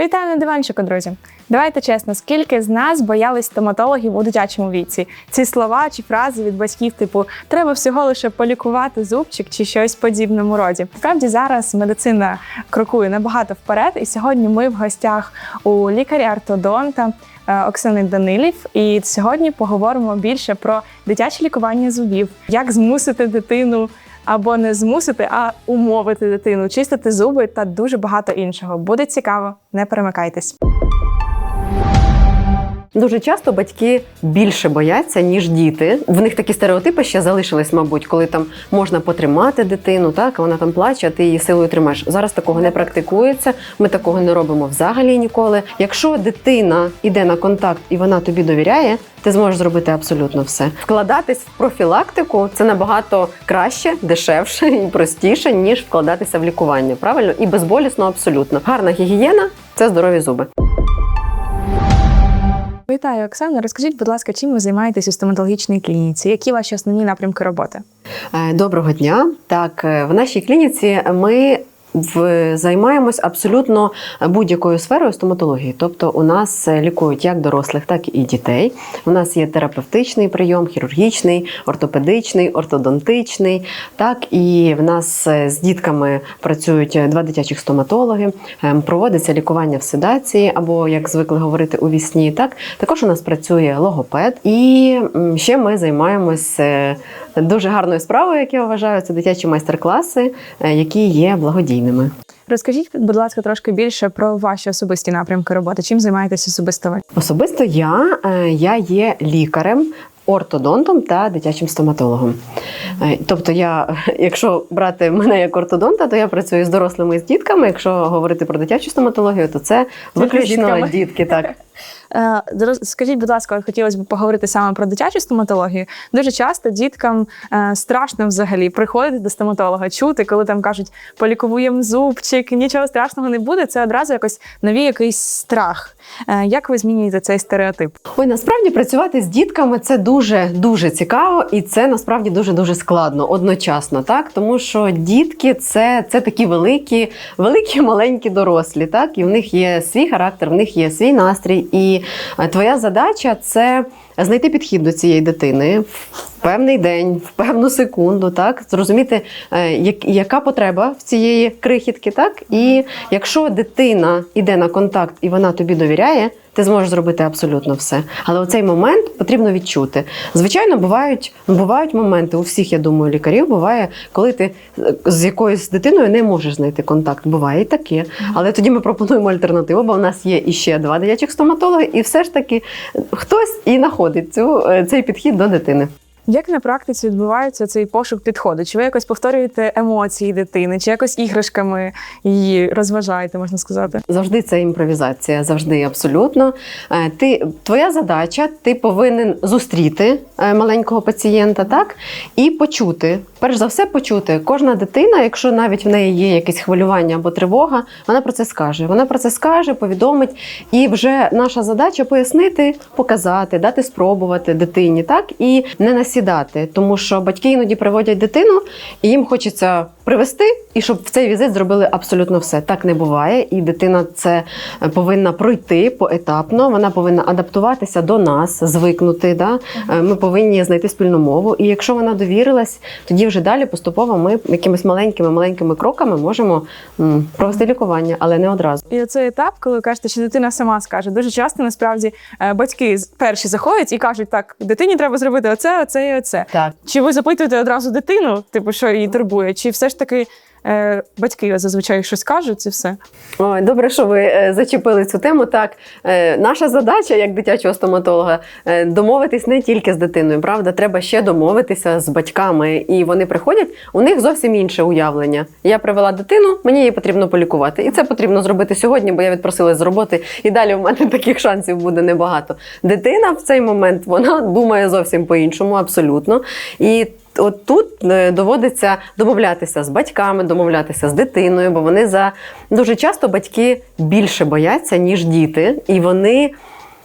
Вітаю на диванчику, друзі. Давайте чесно, скільки з нас боялись стоматологів у дитячому віці? Ці слова чи фрази від батьків, типу треба всього лише полікувати зубчик чи щось подібному роді. Справді зараз медицина крокує набагато вперед, і сьогодні ми в гостях у лікаря-ортодонта е, Оксани Данилів. І сьогодні поговоримо більше про дитяче лікування зубів, як змусити дитину або не змусити, а умовити дитину, чистити зуби та дуже багато іншого. Буде цікаво, не перемикайтесь. Дуже часто батьки більше бояться, ніж діти. В них такі стереотипи ще залишились, мабуть, коли там можна потримати дитину, так вона там плаче, а ти її силою тримаєш. Зараз такого не практикується. Ми такого не робимо взагалі ніколи. Якщо дитина йде на контакт і вона тобі довіряє, ти зможеш зробити абсолютно все. Вкладатись в профілактику це набагато краще, дешевше і простіше, ніж вкладатися в лікування. Правильно і безболісно, абсолютно. Гарна гігієна це здорові зуби. Вітаю, Оксана. Розкажіть, будь ласка, чим ви займаєтесь у стоматологічній клініці? Які ваші основні напрямки роботи? Е, Доброго дня. Так, е, в нашій клініці ми в, займаємось абсолютно будь-якою сферою стоматології. Тобто, у нас е, лікують як дорослих, так і дітей. У нас є терапевтичний прийом, хірургічний, ортопедичний, ортодонтичний. Так, і в нас е, з дітками працюють е, два дитячих стоматологи. Ем, Проводиться лікування в седації або, як звикли говорити, у вісні. Так, також у нас працює логопед, і ще ми займаємось дуже гарною справою, як я вважаю, це дитячі майстер-класи, які є благодійними. Розкажіть, будь ласка, трошки більше про ваші особисті напрямки роботи. Чим займаєтесь особисто ви? Особисто я, е, я є лікарем. Ортодонтом та дитячим стоматологом. Е, Тобто, я, якщо брати мене як ортодонта, то я працюю з дорослими і з дітками. Якщо говорити про дитячу стоматологію, то це виключно дітки. Так Скажіть, будь ласка, хотілося б поговорити саме про дитячу стоматологію. Дуже часто діткам е, страшно взагалі приходити до стоматолога, чути, коли там кажуть, полікуємо зубчик, нічого страшного не буде. Це одразу якось нові якийсь страх. Е, Як ви змінюєте цей стереотип? ой, насправді працювати з дітками це дуже дуже цікаво, і це насправді дуже дуже складно одночасно, так тому що дітки це, це такі великі, великі маленькі дорослі, так і в них є свій характер, в них є свій настрій. І е, твоя задача це знайти підхід до цієї дитини в певний день, в певну секунду, так зрозуміти, е, яка потреба в цієї крихітки, так і якщо дитина іде на контакт і вона тобі довіряє. Ти зможеш зробити абсолютно все. Але у цей момент потрібно відчути. Звичайно, бувають, бувають моменти, у всіх, я думаю, лікарів буває, коли ти е, з якоюсь дитиною не можеш знайти контакт. Буває і таке. Але тоді ми пропонуємо альтернативу, бо в нас є іще два дитячих стоматологи, і все ж таки хтось і знаходить цю, е, цей підхід до дитини. Як на практиці відбувається цей пошук підходу? Чи ви якось повторюєте емоції дитини, чи якось іграшками її розважаєте, можна сказати? Завжди це імпровізація, завжди абсолютно. Е, Ти твоя задача, ти повинен зустріти е, маленького пацієнта, так і почути. Перш за все, почути. Кожна дитина, якщо навіть в неї є якесь хвилювання або тривога, вона про це скаже. Вона про це скаже, повідомить. І вже наша задача пояснити, показати, дати спробувати дитині, так і не насідати, тому що батьки іноді приводять дитину, і їм хочеться привести, і щоб в цей візит зробили абсолютно все. Так не буває, і дитина це е, повинна пройти поетапно. Вона повинна адаптуватися до нас, звикнути. Да? Е, Ми повинні знайти спільну мову. І якщо вона довірилась, тоді вже далі поступово ми якимись маленькими маленькими кроками можемо провести лікування, але не одразу. І оцей етап, коли кажете, що дитина сама скаже, дуже часто насправді е, батьки перші заходять і кажуть, так, дитині треба зробити оце, оце і оце. Так. Чи ви запитуєте одразу дитину, типу, що її турбує, чи все ж таки батьки зазвичай щось кажуть, і все? Ой, добре, що ви е, зачепили цю тему. Так, е, наша задача як дитячого стоматолога е, домовитись не тільки з дитиною, правда, треба ще домовитися з батьками. І вони приходять, у них зовсім інше уявлення. Я привела дитину, мені її потрібно полікувати. І це потрібно зробити сьогодні, бо я відпросилась з роботи, і далі в мене таких шансів буде небагато. Дитина в цей момент вона думає зовсім по-іншому, абсолютно. І От тут е, доводиться домовлятися з батьками, домовлятися з дитиною, бо вони за дуже часто батьки більше бояться, ніж діти, і вони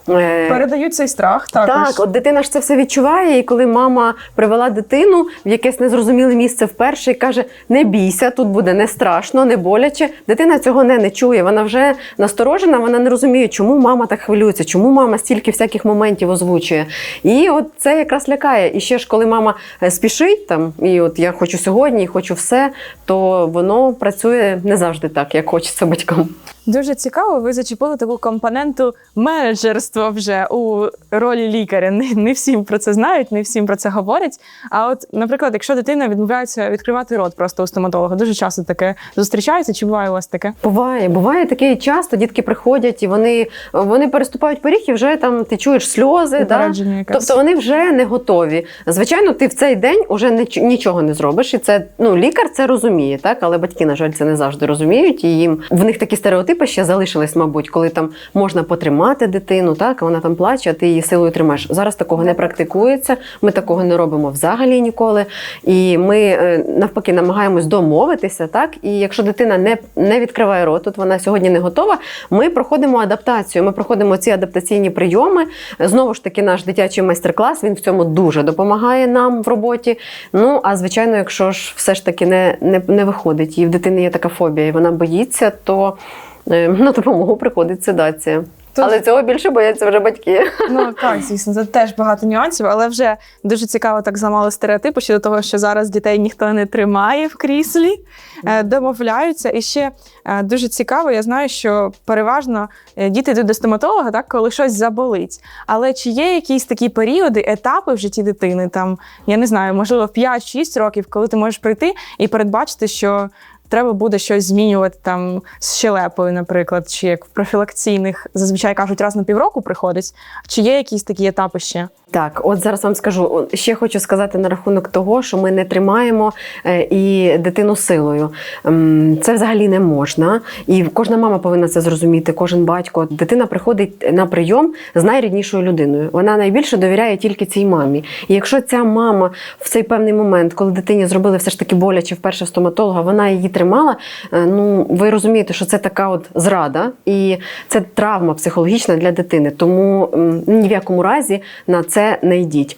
Передають цей страх також. так, от дитина ж це все відчуває, і коли мама привела дитину в якесь незрозуміле місце вперше і каже: не бійся, тут буде не страшно, не боляче. Дитина цього не, не чує. Вона вже насторожена, вона не розуміє, чому мама так хвилюється, чому мама стільки всяких моментів озвучує. І от це якраз лякає. І ще ж, коли мама е, спішить там, і от я хочу сьогодні, і хочу все, то воно працює не завжди так, як хочеться батькам. Дуже цікаво, ви зачепили таку компоненту менеджерства вже у ролі лікаря. Не, не всім про це знають, не всім про це говорять. А от, наприклад, якщо дитина відмовляється відкривати рот просто у стоматолога, дуже часто таке зустрічається. Чи буває у вас таке? Буває, буває таке часто. Дітки приходять і вони, вони переступають поріг, і вже там ти чуєш сльози. Да? Тобто вони вже не готові. Звичайно, ти в цей день вже ніч- нічого не зробиш. І це ну лікар це розуміє, так але батьки, на жаль, це не завжди розуміють. І їм в них такі стереотипи ще залишились, мабуть, коли там можна потримати дитину, так а вона там плаче, а ти її силою тримаєш. Зараз такого не практикується. Ми такого не робимо взагалі ніколи. І ми е, навпаки намагаємось домовитися, так і якщо дитина не, не відкриває рот, от вона сьогодні не готова. Ми проходимо адаптацію. Ми проходимо ці адаптаційні прийоми. Знову ж таки, наш дитячий майстер-клас він в цьому дуже допомагає нам в роботі. Ну а звичайно, якщо ж все ж таки не, не, не виходить, і в дитини є така фобія, і вона боїться, то е, на допомогу приходить седація. Тут- Але цього більше бояться вже батьки. Ну так, звісно, це теж багато нюансів, але вже дуже цікаво так зламали стереотипи щодо того, що зараз дітей ніхто не тримає в кріслі, е, домовляються. І ще е, дуже цікаво, я знаю, що переважно е, діти йдуть до стоматолога, так, коли щось заболить. Але чи є якісь такі періоди, етапи в житті дитини, там, я не знаю, можливо, в 5-6 років, коли ти можеш прийти і передбачити, що. Треба буде щось змінювати там з щелепою, наприклад, чи як в профілакційних зазвичай кажуть, раз на півроку приходить. Чи є якісь такі етапи ще? Так, от зараз вам скажу. Ще хочу сказати на рахунок того, що ми не тримаємо е, і дитину силою. Ем, Це взагалі не можна. І кожна мама повинна це зрозуміти, кожен батько. Дитина приходить на прийом з найріднішою людиною. Вона найбільше довіряє тільки цій мамі. І якщо ця мама в цей певний момент, коли дитині зробили все ж таки боляче вперше стоматолога, вона її тримала. е, Ну ви розумієте, що це така от зрада, і це травма психологічна для дитини. Тому ні в якому разі на це не йдіть.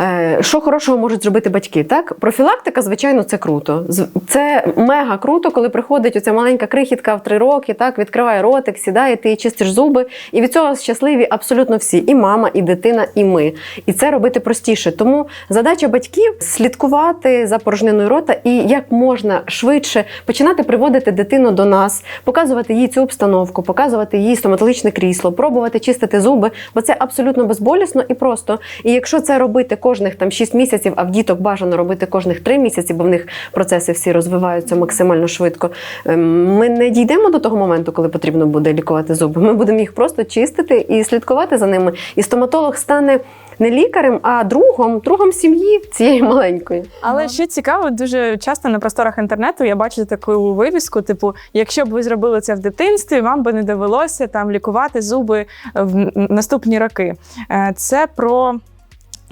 Е, Що хорошого можуть зробити батьки? Так, профілактика, звичайно, це круто. Це мега круто, коли приходить оця маленька крихітка в три роки, так відкриває ротик, сідає, ти чистиш зуби. І від цього щасливі абсолютно всі: і мама, і дитина, і ми. І це робити простіше. Тому задача батьків слідкувати за порожниною рота і як можна швидше починати приводити дитину до нас, показувати їй цю обстановку, показувати їй стоматологічне крісло, пробувати чистити зуби, бо це абсолютно безболісно і просто. І якщо це робити кожних там 6 місяців, а в діток бажано робити кожних 3 місяці, бо в них процеси всі розвиваються максимально швидко. ем, Ми не дійдемо до того моменту, коли потрібно буде лікувати зуби. Ми будемо їх просто чистити і слідкувати за ними. І стоматолог стане не лікарем, а другом, другом сім'ї цієї маленької. Але ще цікаво, дуже часто на просторах інтернету я бачу таку вивіску: типу, якщо б ви зробили це в дитинстві, вам би не довелося там лікувати зуби в наступні роки. Е, Це про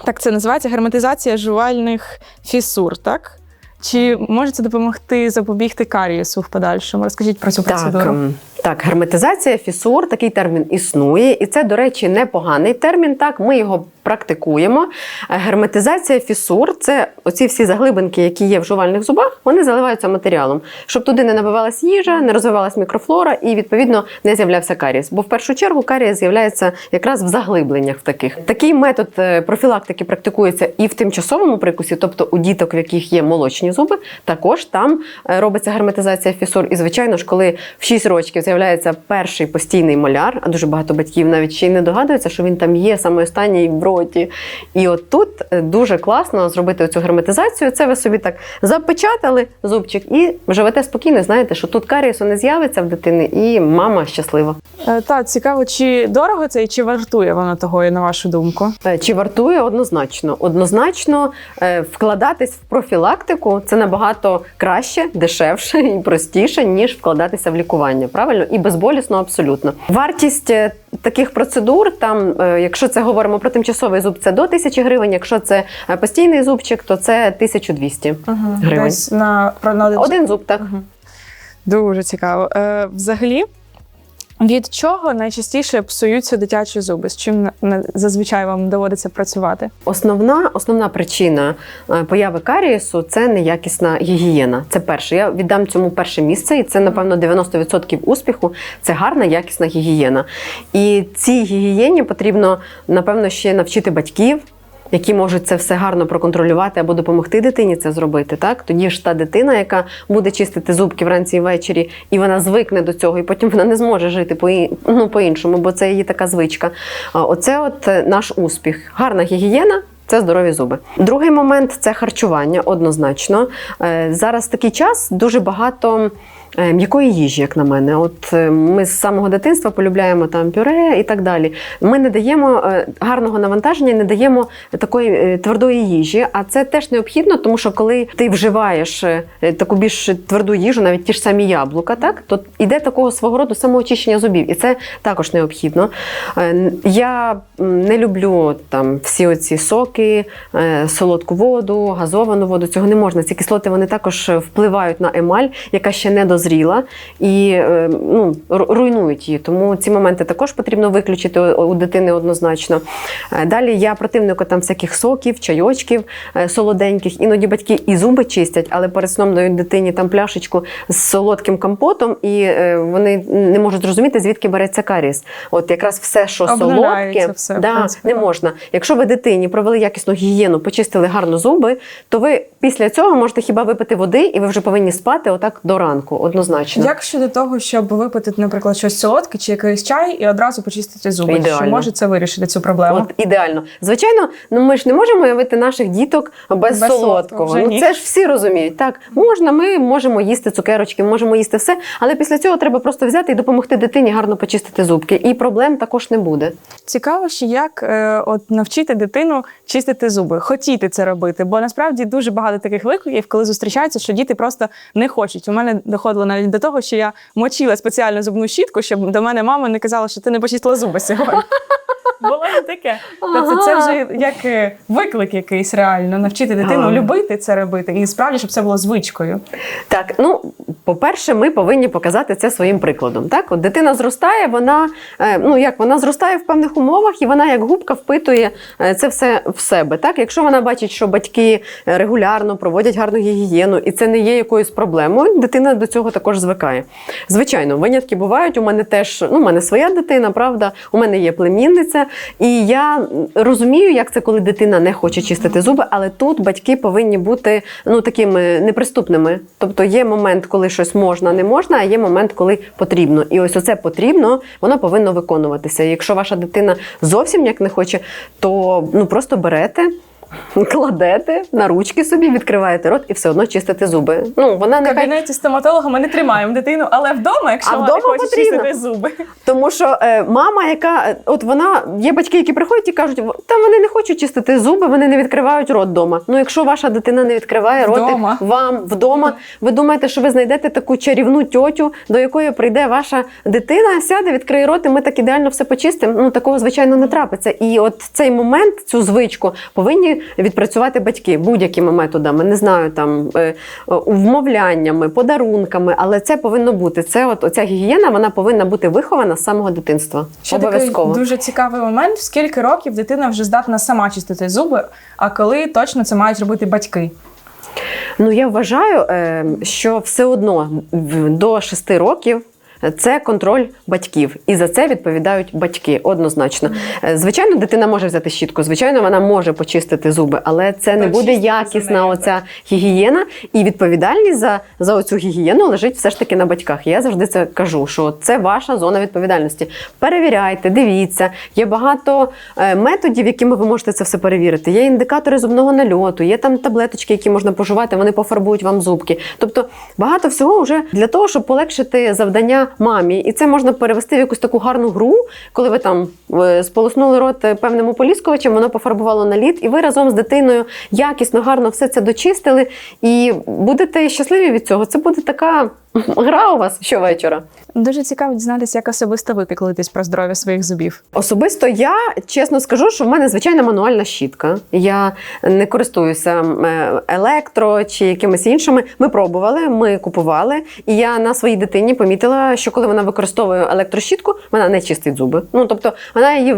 так це називається герметизація жувальних фісур, так? Чи може це допомогти запобігти карієсу в подальшому? Розкажіть про цю Так, процедуру. ем, так, герметизація фісур, такий термін існує, і це, до речі, непоганий термін. Так, ми його практикуємо. Е, Герметизація фісур це оці всі заглибинки, які є в жувальних зубах, вони заливаються матеріалом, щоб туди не набивалась їжа, не розвивалась мікрофлора і відповідно не з'являвся карієс. Бо в першу чергу карієс з'являється якраз в заглибленнях таких. Такий метод е, профілактики практикується і в тимчасовому прикусі, тобто у діток, в яких є молочні зуби, також там е, робиться герметизація фісур. І звичайно ж, коли в 6 років з'являється перший постійний моляр, а дуже багато батьків навіть ще й не догадуються, що він там є саме останній в роті. І от тут е, дуже класно зробити цю герметизацію. Це ви собі так запечатали зубчик і живете спокійно. Знаєте, що тут карієсу не з'явиться в дитини, і мама щаслива. Е, Так, цікаво, чи дорого це і чи вартує воно того, на вашу думку? Е, Чи вартує однозначно? Однозначно вкладатись в профілактику це набагато краще, дешевше і простіше, ніж вкладатися в лікування. Правильно і безболісно абсолютно. Вартість таких процедур, там, е, якщо це говоримо про тимчасовий зуб, це до тисячі гривень. Якщо це е, постійний зубчик, то це 1200 гривень. Десь на, на один Один зуб, так. Дуже цікаво. Е, взагалі, Від чого найчастіше псуються дитячі зуби? З чим зазвичай вам доводиться працювати? Основна, основна причина е, появи карієсу це неякісна гігієна. Це перше. Я віддам цьому перше місце, і це, напевно, 90% успіху. Це гарна, якісна гігієна. І цій гігієні потрібно, напевно, ще навчити батьків. Які можуть це все гарно проконтролювати або допомогти дитині це зробити, так тоді ж та дитина, яка буде чистити зубки вранці і ввечері, і вона звикне до цього, і потім вона не зможе жити по ну, по-іншому, бо це її така звичка. Оце от е, наш успіх. Гарна гігієна. Це здорові зуби. Другий момент це харчування, однозначно. Е, Зараз такий час дуже багато м'якої їжі, як на мене. От е, ми з самого дитинства полюбляємо там пюре і так далі. Ми не даємо е, гарного навантаження, не даємо такої е, твердої їжі. А це теж необхідно, тому що коли ти вживаєш е, таку більш тверду їжу, навіть ті ж самі яблука, так то іде такого свого роду самоочищення зубів, і це також необхідно. Е, Я не люблю там всі оці соки, солодку воду, газовану воду. Цього не можна. Ці кислоти вони також впливають на емаль, яка ще не дозріла, і е, ну, руйнують її. Тому ці моменти також потрібно виключити у дитини однозначно. Е, Далі я противник там всяких соків, чайочків е, солоденьких. Іноді батьки і зуби чистять, але перед сном дають дитині там пляшечку з солодким компотом, і вони не можуть зрозуміти, звідки береться каріс. От якраз все, що солодке, все, да, принципі, не так. можна. Якщо ви дитині провели якісну гігієну, почистили гарно зуби, то ви після цього можете хіба випити води, і ви вже повинні спати отак до ранку, однозначно. Як щодо того, щоб випити, наприклад, щось солодке чи якийсь чай і одразу почистити зуби? Ідеально. Чи може це вирішити цю проблему? От ідеально. Звичайно, ну ми ж не можемо уявити наших діток без, Без солодкого, вже Ну ні. це ж всі розуміють. Так, можна, ми можемо їсти цукерочки, можемо їсти все, але після цього треба просто взяти і допомогти дитині гарно почистити зубки. І проблем також не буде. Цікаво, ще як е, от навчити дитину чистити зуби, хотіти це робити, бо насправді дуже багато таких викликів, коли зустрічаються, що діти просто не хочуть. У мене доходило навіть до того, що я мочила спеціально зубну щітку, щоб до мене мама не казала, що ти не почистила зуби сьогодні. Було і таке. Тобто це вже як е, виклик якийсь реально навчити дитину Ага. любити це робити, і справді, щоб це було звичкою. Так, ну по-перше, ми повинні показати це своїм прикладом. Так, от дитина зростає, вона е, ну як вона зростає в певних умовах, і вона як губка впитує е, це все в себе. Так, якщо вона бачить, що батьки регулярно проводять гарну гігієну, і це не є якоюсь проблемою, дитина до цього також звикає. Звичайно, винятки бувають. У мене теж ну, у мене своя дитина, правда, у мене є племінниця, і я розумію, як це, коли дитина не хоче чистити зуби, але тут батьки повинні бути ну такими неприступними. Тобто є момент, коли щось можна, не можна, а є момент, коли потрібно. І ось оце потрібно, воно повинно виконуватися. Якщо ваша дитина зовсім як не хоче, то ну просто берете. Кладете на ручки собі, відкриваєте рот і все одно чистите зуби. Ну вона В нехай кабінеті стоматолога ми не тримаємо дитину, але вдома, якщо А вона вдома хоче потрібно. чистити зуби. Тому що е, мама, яка е, от вона є батьки, які приходять і кажуть, та вони не хочуть чистити зуби, вони не відкривають рот вдома. Ну, якщо ваша дитина не відкриває ротик Вдома. вам вдома, ви думаєте, що ви знайдете таку чарівну тьотю, до якої прийде ваша дитина, сяде, відкриє рот, і ми так ідеально все почистимо. Ну такого звичайно не трапиться. І от цей момент, цю звичку, повинні відпрацювати батьки будь-якими методами. Не знаю, там е, е, вмовляннями, подарунками, але це повинно бути. Це от оця гігієна, вона повинна бути вихована з самого дитинства. Ще Обов'язково. такий дуже цікавий момент: в скільки років дитина вже здатна сама чистити зуби, а коли точно це мають робити батьки. Ну я вважаю, е, що все одно до 6 років. Це контроль батьків, і за це відповідають батьки однозначно. Е, Звичайно, дитина може взяти щітку, звичайно, вона може почистити зуби, але це не буде якісна оця гігієна. І відповідальність за, за оцю гігієну лежить все ж таки на батьках. Я завжди це кажу, що це ваша зона відповідальності. Перевіряйте, дивіться. Є багато е, методів, якими ви можете це все перевірити. Є індикатори зубного нальоту, є там таблеточки, які можна поживати, вони пофарбують вам зубки. Тобто багато всього вже для того, щоб полегшити завдання мамі. І це можна перевести в якусь таку гарну гру, коли ви там е, сполоснули рот е, певним ополіскувачем, воно пофарбувало на лід, і ви разом з дитиною якісно, гарно все це дочистили. І будете щасливі від цього. Це буде така гра у вас щовечора. Дуже цікаво дізнатися, як особисто ви піклуєтесь про здоров'я своїх зубів. Особисто я чесно скажу, що в мене звичайна мануальна щітка. Я не користуюся е, електро чи якимись іншими. Ми пробували, ми купували, і я на своїй дитині помітила, що коли вона використовує електрощітку, вона не чистить зуби. Ну тобто вона її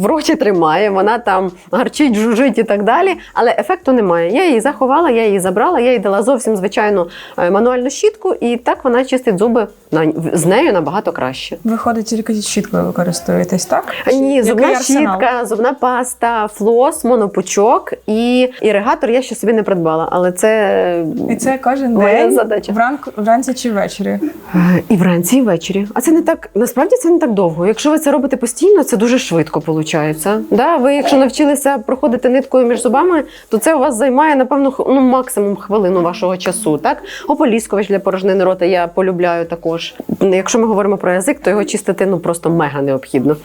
в роті тримає, вона там гарчить, жужить і так далі. Але ефекту немає. Я її заховала, я її забрала, я їй дала зовсім звичайну е, мануальну щітку, і так вона чистить зуби на з нею набагато краще. Виходить, тільки щіткою ви користуєтесь, так? Ні, Який зубна щітка, зубна паста, флос, монопучок і іригатор я ще собі не придбала, але це І це кожен Моя день задача. вранку, вранці чи ввечері. Е, І вранці, і ввечері. А це не так. Насправді це не так довго. Якщо ви це робите постійно, це дуже швидко виходить. Да? Ви, якщо навчилися проходити ниткою між зубами, то це у вас займає, напевно, ну, максимум хвилину вашого часу. Так? Ополіскувач для порожнини рота я полюбляю також. Якщо ми говоримо про язик, то його чистити ну просто мега необхідно.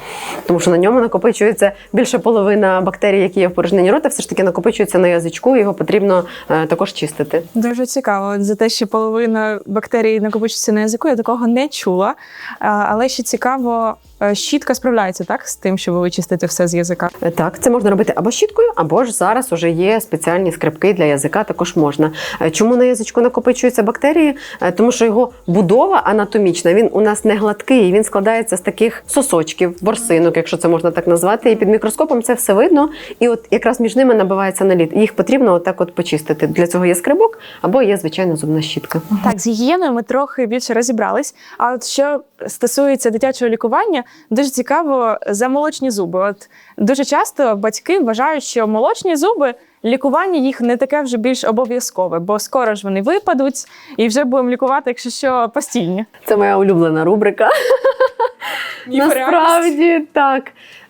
Тому що на ньому накопичується більше половина бактерій, які є в порожнині рота, все ж таки накопичується на язичку, його потрібно е, також чистити. Дуже цікаво. За те, що половина бактерій накопичується на язику, я такого не чула. Але ще цікаво, е, щітка справляється так з тим, що ви вичистите все з язика. Е, Так, це можна робити або щіткою, або ж зараз вже є спеціальні скрипки для язика. Також можна. Е, Чому на язичку накопичуються бактерії? Тому що його будова анатомічна, він у нас не гладкий, він складається з таких сосочків, борсинок, якщо це можна так назвати. І під мікроскопом це все видно. І от якраз між ними набивається наліт. Їх потрібно отак от почистити. Для цього є скрибок або є звичайна зубна щітка. Так, з гігієною ми трохи більше розібрались. А от що стосується дитячого лікування, дуже цікаво за молочні зуби. От дуже часто батьки вважають, що молочні зуби. Лікування їх не таке вже більш обов'язкове, бо скоро ж вони випадуть, і вже будемо лікувати, якщо що, постільні. Це моя улюблена рубрика. Насправді так.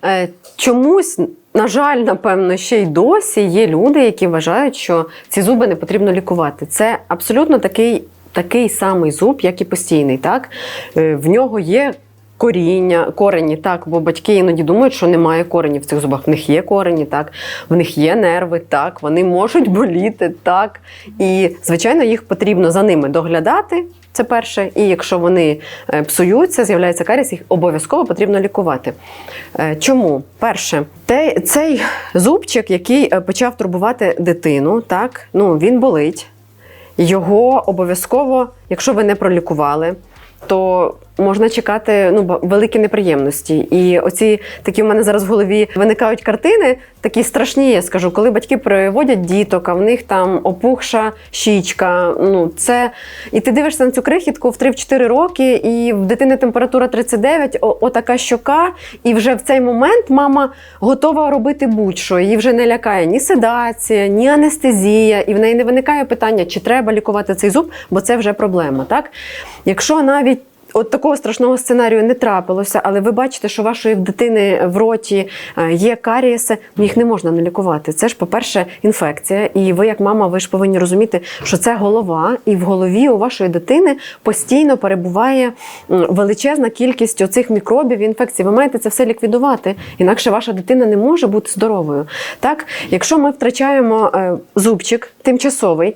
Е, Чомусь, на жаль, напевно, ще й досі є люди, які вважають, що ці зуби не потрібно лікувати. Це абсолютно такий, такий самий зуб, як і постійний. Так? Е, В нього є. Коріння, корені, так, бо батьки іноді думають, що немає коренів в цих зубах. В них є корені, так, в них є нерви, так, вони можуть боліти, так. І, звичайно, їх потрібно за ними доглядати. Це перше. І якщо вони е, псуються, з'являється каріс, їх обов'язково потрібно лікувати. Е, Чому? Перше, цей зубчик, який почав турбувати дитину, так, ну, він болить. Його обов'язково, якщо ви не пролікували, то можна чекати ну, великі неприємності. І оці такі в мене зараз в голові виникають картини, такі страшні, я скажу, коли батьки приводять діток, а в них там опухша щічка. Ну, це... І ти дивишся на цю крихітку в 3-4 роки, і в дитини температура 39, о, отака щока, і вже в цей момент мама готова робити будь-що. Її вже не лякає ні седація, ні анестезія, і в неї не виникає питання, чи треба лікувати цей зуб, бо це вже проблема. Так? Якщо навіть От такого страшного сценарію не трапилося, але ви бачите, що вашої дитини в роті е, є карієси, їх не можна не лікувати. Це ж, по-перше, інфекція. І ви, як мама, ви ж повинні розуміти, що це голова, і в голові у вашої дитини постійно перебуває величезна кількість оцих мікробів інфекцій. Ви маєте це все ліквідувати, інакше ваша дитина не може бути здоровою. Так, якщо ми втрачаємо е, зубчик тимчасовий.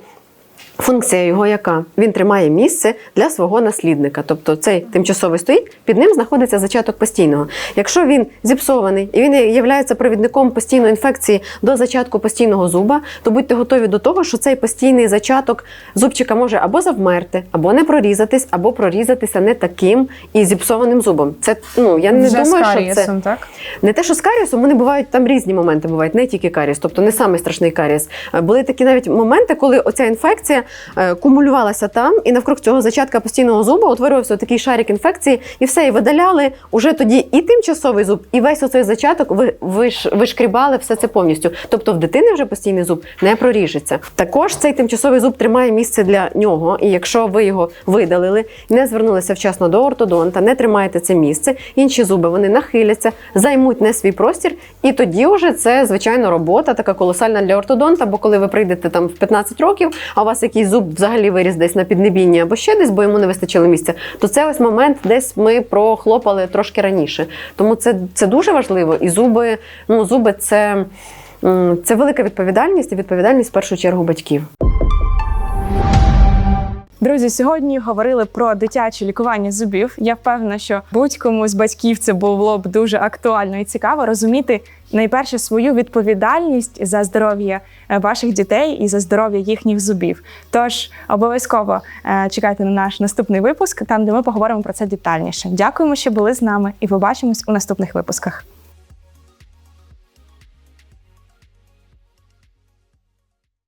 Функція його яка? Він тримає місце для свого наслідника. Тобто цей тимчасовий стоїть, під ним знаходиться зачаток постійного. Якщо він зіпсований і він є провідником постійної інфекції до зачатку постійного зуба, то будьте готові до того, що цей постійний зачаток зубчика може або завмерти, або не прорізатись, або прорізатися не таким і зіпсованим зубом. Це ну я не Вже з думаю, що це так? не те, що з карієсом, вони бувають там різні моменти, бувають не тільки карієс, тобто не самий страшний карієс. Були такі навіть моменти, коли оця інфекція кумулювалася там, і навкруг цього зачатка постійного зуба утворювався такий шарик інфекції, і все, і видаляли уже тоді і тимчасовий зуб, і весь оцей зачаток ви, ви, вишкрібали все це повністю. Тобто в дитини вже постійний зуб не проріжеться. Також цей тимчасовий зуб тримає місце для нього, і якщо ви його видалили, не звернулися вчасно до ортодонта, не тримаєте це місце, інші зуби вони нахиляться, займуть не свій простір, і тоді вже це звичайно робота така колосальна для ортодонта. Бо коли ви прийдете там в 15 років, а у вас якийсь зуб взагалі виріс десь на піднебінні або ще десь, бо йому не вистачило місця, то це ось момент, десь ми прохлопали трошки раніше. Тому це, це дуже важливо. І зуби, ну зуби це. Це велика відповідальність і відповідальність в першу чергу батьків. Друзі, сьогодні говорили про дитяче лікування зубів. Я впевнена, що будь-кому з батьків це було б дуже актуально і цікаво розуміти найперше свою відповідальність за здоров'я е, ваших дітей і за здоров'я їхніх зубів. Тож обов'язково е, чекайте на наш наступний випуск, там де ми поговоримо про це детальніше. Дякуємо, що були з нами, і побачимось у наступних випусках.